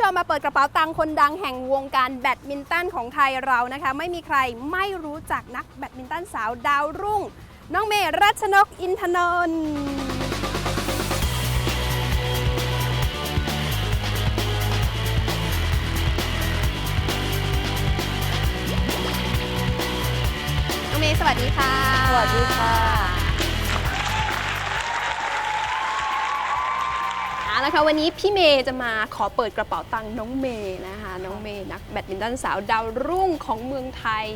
ชมมาเปิดกระเป๋าตังค์คนดังแห่งวงการแบดมินตันของไทยเรานะคะ ไม่มีใครไม่รู้จักนักแบดมินตันสาวดาวรุ่ง น้องเมย์รัชนกอินทนนท์น้องเมย์สวัสดีค่ะ สวัสดีค่ะ เอาละค่ะวันนี้พี่เมย์จะมาขอเปิดกระเป๋าตังค์น้องเมย์นะคะน้องเมย์นักแบดมินตันสาวดาวรุ่งของเมืองไทย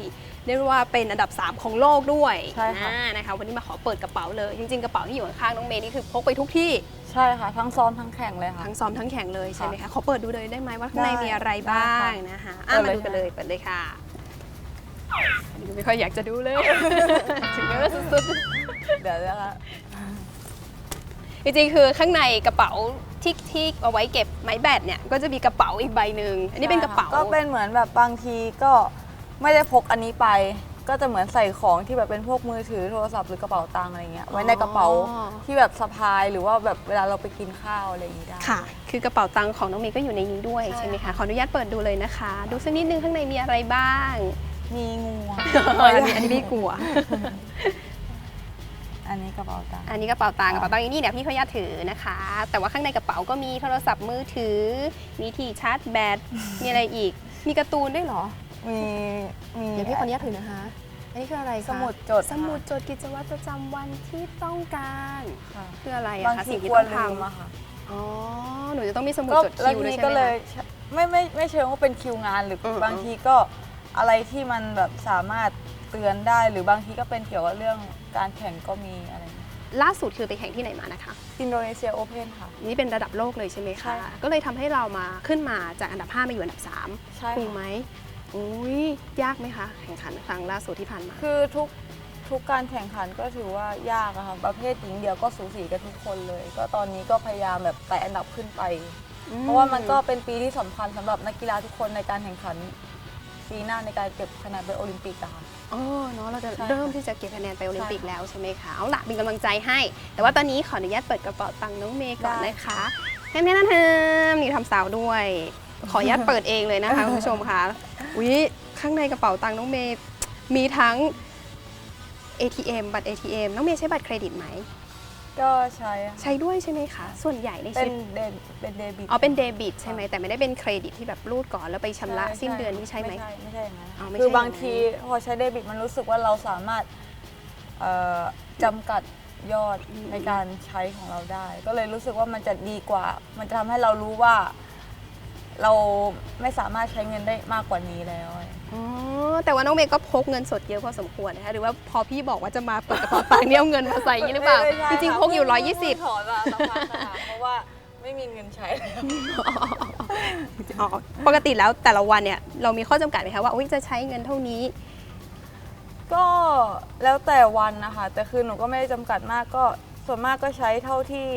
เรียกว่าเป็นอันดับ 3 ของโลกด้วยใช่ค่ะ อ่านะคะวันนี้มาขอเปิดกระเป๋าเลย จริงๆกระเป๋าที่อยู่ข้างๆน้องเมย์นี่คือพกไปทุกที่ใช่ค่ะ ทั้งซ้อมทั้งแข่งเลยค่ะ ทั้งซ้อมทั้งแข่งเลยใช่ไหมคะขอเปิดดูเลยได้ไหมว่าข้างในได้มีอะไรบ้างได้ค่ะนะคะอะเปิมาดเลย ดูกันเลยเปิดเลยค่ะอันนี้ก็ไม่ค่อยอยากจะดูเลย ถึงแม้ว่าสุดๆเดี๋ยวนะคะ จริงๆคือข้างในกระเป๋าที่ที่เอาไว้เก็บไม้แบตเนี่ยก็จะมีกระเป๋าอีกใบหนึ่งอันนี้เป็นกระเป๋า ก็เป็นเหมือนแบบบางทีก็ไม่ได้พกอันนี้ไป ก็จะเหมือนใส่ของที่แบบเป็นพวกมือถือโทรศัพท์หรือกระเป๋าตังค์อะไรเงี้ยไว้ในกระเป๋าที่แบบสะพายหรือว่าแบบเวลาเราไปกินข้าวอะไรอย่างงี้ได้ค่ะ คือกระเป๋าตังค์ของน้องเมย์ก็อยู่ในนี้ด้วยใช่ใช่ไหมคะขออนุญาตเปิดดูเลยนะคะ ดูสักนิดนึงข้างในมีอะไรบ้าง มีงูอันนี้อันนี้ไม่กลัว อันนี้กระเป๋าตังค์อันนี้กระเป๋าตังค์กระเป๋าตังค์อย่างนี้เดี๋ยวพี่เขาญาตถือนะคะ แต่ว่าข้างในกระเป๋าก็มีโทรศัพท์มือถือ มีที่ชาร์จแบต มีอะไรอีก มีการ์ตูนด้วยเหรอ มีมีเดี๋ยวพี่ขออนุญาตถือนะคะ อันนี้คืออะไรคะสมุดจดสมุดจดกิจวัตรประจำวันที่ต้องการค่ะคืออะไรบาอะงคะทีสิ่งที่กลัวต้องลืมทำอะค่ะอ๋อหนูจะต้องมีสมุดก็จดแล้วคิวด้วยทีใช่ก็ไหมเลยคะ ไม่ไม่ไม่เชิงว่าเป็นคิวงานหรืออม บางทีก็อะไรที่มันแบบสามารถเตือนได้หรือบางทีก็เป็นเกี่ยวกับเรื่อง การแข่งก็มีอะไรเงี้ยล่าสุดคือไปแข่งที่ไหนมานะคะ อินโดนีเซียโอเพนค่ะ นี่เป็นระดับโลกเลยใช่ไหมใช่คะ ค่ะก็เลยทำให้เรามาขึ้นมาจากอันดับ 5 มาอยู่อันดับ3ใช่ถูกค่ะไหมอุ้ยยากไหมคะ แข่งขันครั้งล่าสุดที่ผ่านมา คือทุกทุกการแข่งขันก็ถือว่ายากอะค่ะประเภทหญิงเดียวก็สูสีกันทุกคนเลย ก็ตอนนี้ก็พยายามแบบไต่อันดับขึ้นไป เพราะว่ามันก็เป็นปีที่สำคัญสำหรับนักกีฬาทุกคนในการแข่งขัน ปีหน้าในการเก็บคะแนนไปโอลิมปิกอะค่ะ อ๋อเนาะเราจะใช่ค่ะเริ่มที่จะเก็บคะแนนไปโอลิมปิกใช่ค่ะแล้วใช่ไหมคะเอาล่ะเป็นกำลังใจให้ แต่ว่าตอนนี้ขออนุญาตเปิดกระเป๋าตังค์น้องเมย์ก่อนได้ นะคะแค่นี้นะเธอมีทำสาวด้วย ขออนุญาตเปิดเองเลยนะคะ คุณผู้ชมค่ะอุ้ยข้างในกระเป๋าตังค์น้องเมย์มีทั้ง ATM บัตร ATM น้องเมย์ใช้บัตรเครดิตไหม ก็ใช้ค่ะใช้ด้วยใช่ไหมคะ ส่วนใหญ่ในเป็ชีนวิตเดนเป็นเดบิต อ๋อเป็นเดบิตใช่ไหมแต่ไม่ได้เป็นเครดิตที่แบบรูดก่อนแล้วไปชำระสิ้นเดือนนี่ใช่ไหม ไม่ใช่ไม่ใช่อย่างนั้นอ๋อไม่ใช่คือบางอย่างนั้นทีพอใช้เดบิตมันรู้สึกว่าเราสามารถเอ่อจำกัดยอดในการใช้ของเราได้ ก็เลยรู้สึกว่ามันจะดีกว่า มันจะทำให้เรารู้ว่า เราไม่สามารถใช้เงินได้มากกว่านี้แล้วอ๋อ แต่ว่าน้องเมย์ก็พกเงินสดเยอะพอสมควรนะคะหรือว่าพอพี่บอกว่าจะมาเปิดกระเป๋าตังค์เนี่ยเอาเงินมาใส่อย่างนี้หรือเปล่าไม่ใช่จริงๆพกอยู่ถอนมาสักพักค่ะเพราะว่าไม่มีเงินใช้แล้ว120อ๋อปกติแล้วแต่ละวันเนี่ยเรามีข้อจำกัดไหมคะว่าอุ๊ยจะใช้เงินเท่านี้ ก็แล้วแต่วันนะคะ แต่คือหนูก็ไม่ได้จำกัดมากก็ส่วนมากก็ใช้เท่าที่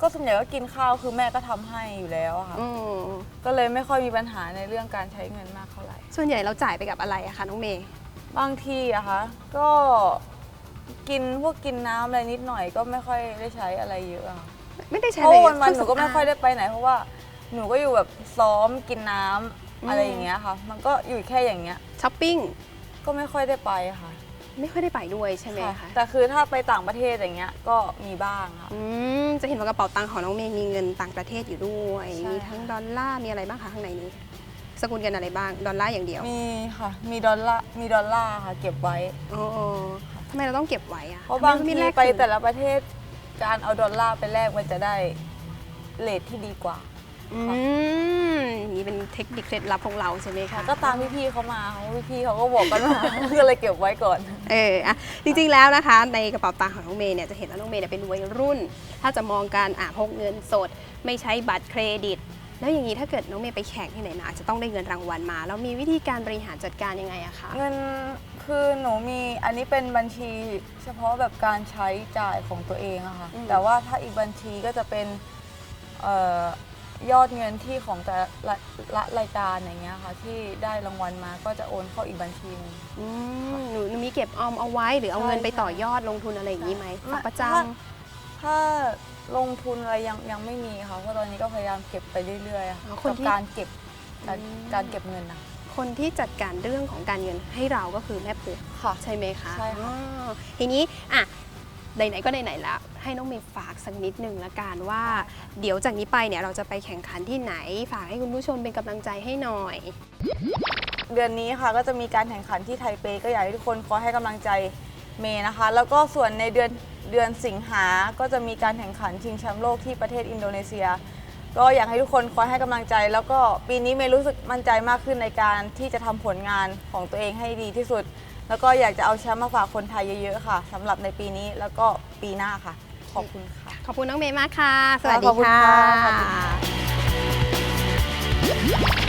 ก็ส่วนใหญ่ก็กินข้าวคือแม่ก็ทำให้อยู่แล้วอะค่ะ อืมก็ เลยไม่ค่อยมีปัญหาในเรื่องการใช้เงินมากเท่าไหร่ ส่วนใหญ่เราจ่ายไปกับอะไรอะคะน้องเมย์ บางทีอะคะก็กินพวกกินน้ำอะไรนิดหน่อยก็ไม่ค่อยได้ใช้อะไรเยอะอะค่ะไม่ได้ใช้เพราะเลยวันวันๆหนูก็เครื่ไม่งสำางค่อยได้ไปไหน เพราะว่าหนูก็อยู่แบบซ้อมกินน้ำอะไรอย่างเงี้ยค่ะ มันก็อยู่แค่อย่างเงี้ย ช้อปปิ้ง ก็ไม่ค่อยได้ไปค่ะ ไม่ค่อยได้ไปด้วยใช่ไหมค่ะคะ แต่คือถ้าไปต่างประเทศอย่างเงี้ยก็มีบ้างค่ะ อืม จะเห็นว่ากระเป๋าตังค์ของน้องเมย์มีเงินต่างประเทศอยู่ด้วย ใช่ มีทั้งดอลลาร์ มีอะไรบ้างคะข้างในนี้ สกุลเงินอะไรบ้าง ดอลลาร์อย่างเดียวมีค่ะ มีดอลลาร์มีดอลลาร์ค่ะ เก็บไว้อ๋อทำไมเราต้องเก็บไว้อะเพราะทำมบางม่ทีแลกไปคืนแต่ละประเทศการเอาดอลลาร์ไปแลกมันจะได้เลทที่ดีกว่า อืมนี่เป็นเทคนิคเคล็ดลับของเราใช่ไหมคะ ก็ตามพี่ๆเขามาเขาพี่ๆเขาก็บอกกันมาก็เลยเก็บไว้ก่อน เอออะจริงๆแล้วนะคะ ในกระเป๋าตังค์ของน้องเมย์เนี่ยจะเห็นว่าน้องเมย์เนี่ยเป็นวัยรุ่น ถ้าจะมองการอะพกเงินสด ไม่ใช้บัตรเครดิต แล้วอย่างนี้ถ้าเกิดน้องเมย์ไปแข่งที่ไหนมาอาจจะต้องได้เงินรางวัลมาแล้วมีวิธีการบริหารจัดการยังไงอะคะเงินคือหนูมีอันนี้เป็นบัญชีเฉพาะแบบการใช้จ่ายของตัวเองอะค่ะอืมแต่ว่าถ้าอีกบัญชีก็จะเป็นเอ่อ ยอดเงินที่ของแต่ละละรายการอย่างเงี้ยค่ะ ที่ได้รางวัลมาก็จะโอนเข้าอีกบัญชีหนึง อืมหนูหนูมีเก็บออมเอาไว้ หรือเอาเงินใช่ไปต่อยอดลงทุนอะไรอย่างนี้ไหมฝากประจำถ้าถ้ถ้าลงทุนอะไรยังยังไม่มีค่ะเพราะตอนนี้ก็พยายามเก็บไปเรื่อยๆอะอ๋อคนที่กับการเก็บการอืม การเก็บเงินนะ คนที่จัดการเรื่องของการเงินให้เราก็คือแม่ปุ๊กค่ะ ใช่ไหมคะใช่ค่ะ อ๋อทีนี้อะ ไหนๆก็ไหนๆแล้ว ให้น้องเมย์ฝากสักนิดหนึ่งละกันว่า เดี๋ยวจากนี้ไปเนี่ยเราจะไปแข่งขันที่ไหน ฝากให้คุณผู้ชมเป็นกำลังใจให้หน่อย เดือนนี้ค่ะก็จะมีการแข่งขันที่ไทเปก็อยากให้ทุกคนคอยให้กำลังใจเมย์นะคะ แล้วก็ส่วนในเดือนเดือนสิงหา ก็จะมีการแข่งขันชิงแชมป์โลกที่ประเทศอินโดนีเซีย ก็อยากให้ทุกคนคอยให้กำลังใจ แล้วก็ปีนี้เมย์รู้สึกมั่นใจมากขึ้นในการที่จะทำผลงานของตัวเองให้ดีที่สุด แล้วก็อยากจะเอาแชมป์มาฝากคนไทยเยอะๆค่ะสำหรับในปีนี้แล้วก็ปีหน้าค่ะ ขอบคุณค่ะ ขอบคุณน้องเมย์มากค่ะ สวัสดีขอบคุณค่ะค่ะสวัสดี